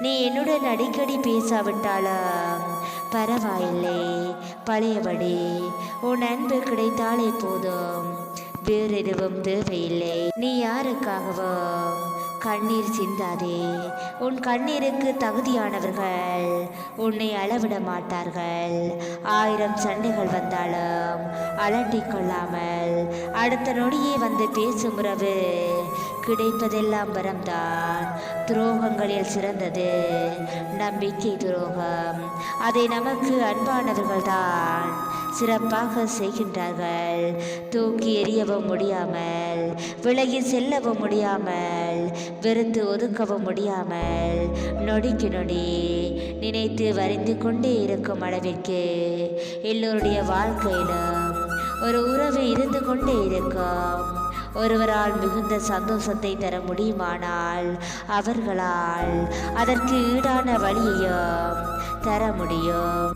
நீ என்னுடன் அடிக்கடி பேசாவிட்டாலும் பரவாயில்லை. பழையபடி உன் அன்பு கிடைத்தாலே போதும். வேறு எதுவும் தேவையில்லை. நீ யாருக்காகவும் கண்ணீர் சிந்தாதே. உன் கண்ணீருக்கு தகுதியானவர்கள் உன்னை அளவிட மாட்டார்கள். ஆயிரம் சண்டைகள் வந்தாலும் அலட்டி கொள்ளாமல் அடுத்த நொடியே வந்து பேசும் உறவு கிடைப்பதெல்லாம் வரம்தான் துரோகங்களில் சிறந்தது. நம்பிக்கை துரோகம். அதை நமக்கு அன்பானவர்கள்தான் சிறப்பாக செய்கின்றார்கள். தூக்கி எறியவும் முடியாமல் விலகி செல்லவும் முடியாமல் வெறுத்து ஒதுக்கவும் முடியாமல் நொடிக்கு நொடி நினைத்து வரைந்து கொண்டே இருக்கும் அளவிற்கு எல்லோருடைய வாழ்க்கையிலும் ஒரு உறவு இருந்து கொண்டே இருக்கும். ஒருவரால் மிகுந்த சந்தோஷத்தை தர முடியுமானால் அவர்களால் அதற்கு ஈடான வழியையும் தர முடியும்.